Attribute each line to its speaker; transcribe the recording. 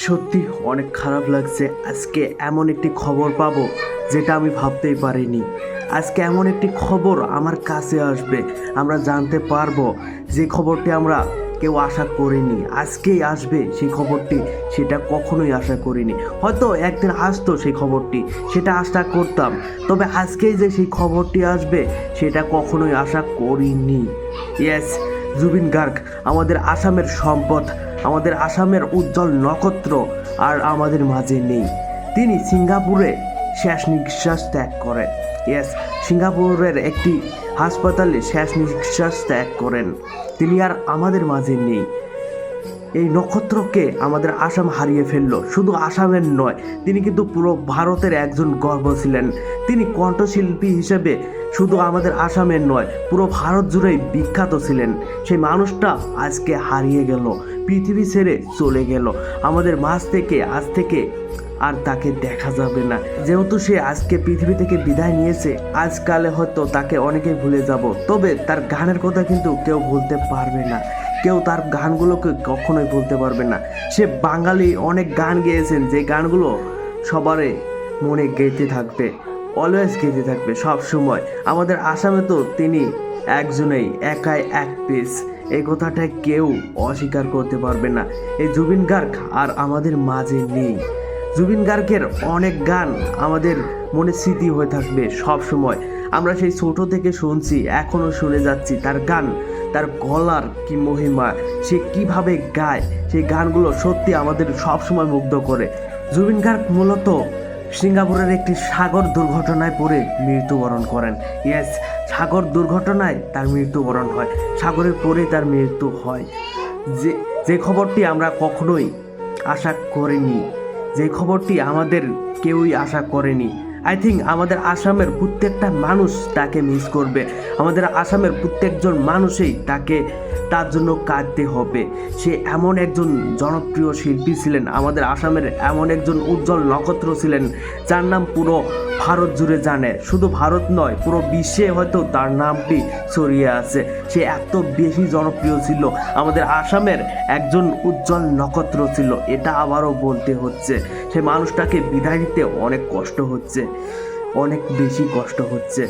Speaker 1: সত্যি অনেক খারাপ লাগছে। আজকে এমন একটি খবর পাবো যেটা আমি ভাবতেই পারিনি। আজকে এমন একটি খবর আমার কাছে আসবে। আমরা জানতে পারব যে খবরটি আমরা কেউ আশা করিনি। আজকেই আসবে সেই খবরটি, সেটা কখনোই আশা করিনি। হয়তো একদিন আসতো সেই খবরটি, সেটা আশা করতাম। তবে আজকেই যে সেই খবরটি আসবে, সেটা কখনোই আশা করিনি। ইয়েস জুবিন গার্গ, আমাদের আসামের সম্পদ। আমাদের আসামের উজ্জ্বল নক্ষত্র আর আমাদের মাঝে নেই। তিনি সিঙ্গাপুরে শেষ নিঃশ্বাস ত্যাগ করে ইয়েস, সিঙ্গাপুরের একটি হাসপাতালে শেষ নিঃশ্বাস ত্যাগ করেন। তিনি আর আমাদের মাঝে নেই। এই নক্ষত্রকে আমাদের আসাম হারিয়ে ফেলল। শুধু আসামের নয়, তিনি কিন্তু পুরো ভারতের একজন গর্ব ছিলেন। তিনি কণ্ঠশিল্পী হিসেবে শুধু আমাদের আসামের নয়, পুরো ভারত জুড়েই বিখ্যাত ছিলেন। সেই মানুষটা আজকে হারিয়ে গেল, পৃথিবী ছেড়ে চলে গেল। আমাদের মাঝ থেকে, আজ থেকে আর তাকে দেখা যাবে না। যেহেতু সে আজকে পৃথিবী থেকে বিদায় নিয়েছে, আজকালে হয়তো তাকে অনেকেই ভুলে যাব। তবে তার গানের কথা কিন্তু কেউ ভুলতে পারবে না। কেউ তার গানগুলোকে কখনোই ভুলতে পারবে না। সে বাঙালি অনেক গান গেয়েছেন, যে গানগুলো সবারই মনে গেঁথে থাকবে অলওয়েজ গেঁথে থাকবে সব সময় আমাদের আসামে তো তিনি একজনেই, একাই এক পিস এই কথাটা কেউ অস্বীকার করতে পারবে না। এই জুবিন গার্গ আর আমাদের মাঝে নেই। জুবিন গার্গের অনেক গান আমাদের মনে স্মৃতি হয়ে থাকবে সব সময় আমরা সেই ছোট থেকে শুনছি এখনও শুনে যাচ্ছি। তার গান, তার গলার কি মহিমা, সে কীভাবে গায়, সেই গানগুলো সত্যি আমাদের সব সময় মুগ্ধ করে। জুবিন গার্গ মূলত সিঙ্গাপুরের একটি সাগর দুর্ঘটনায় পড়ে মৃত্যুবরণ করেন। ইয়েস, সাগর দুর্ঘটনায় তার মৃত্যুবরণ হয়। সাগরে পড়ে তার মৃত্যু হয়। যে যে খবরটি আমরা কখনোই আশা করিনি, যে খবরটি আমাদের কেউই আশা করেনি আই থিঙ্ক আমাদের আসামের প্রত্যেকটা মানুষ তাকে মিস করবে। আমাদের আসামের প্রত্যেকজন মানুষই তাকে, তার জন্য কাঁদতে হবে। সে এমন একজন জনপ্রিয় শিল্পী ছিলেন, আমাদের আসামের এমন একজন উজ্জ্বল নক্ষত্র ছিলেন, যার নাম পুরো ভারত জুড়ে জানে। শুধু ভারত নয়, পুরো বিশ্বে হয়তো তার নামটি ছড়িয়ে আছে। সে এত বেশি জনপ্রিয় ছিল। আমাদের আসামের একজন উজ্জ্বল নক্ষত্র ছিল, এটা আবারও বলতে হচ্ছে। সে মানুষটাকে বিদায় দিতে অনেক কষ্ট হচ্ছে। অনেক বেশি কষ্ট হচ্ছে।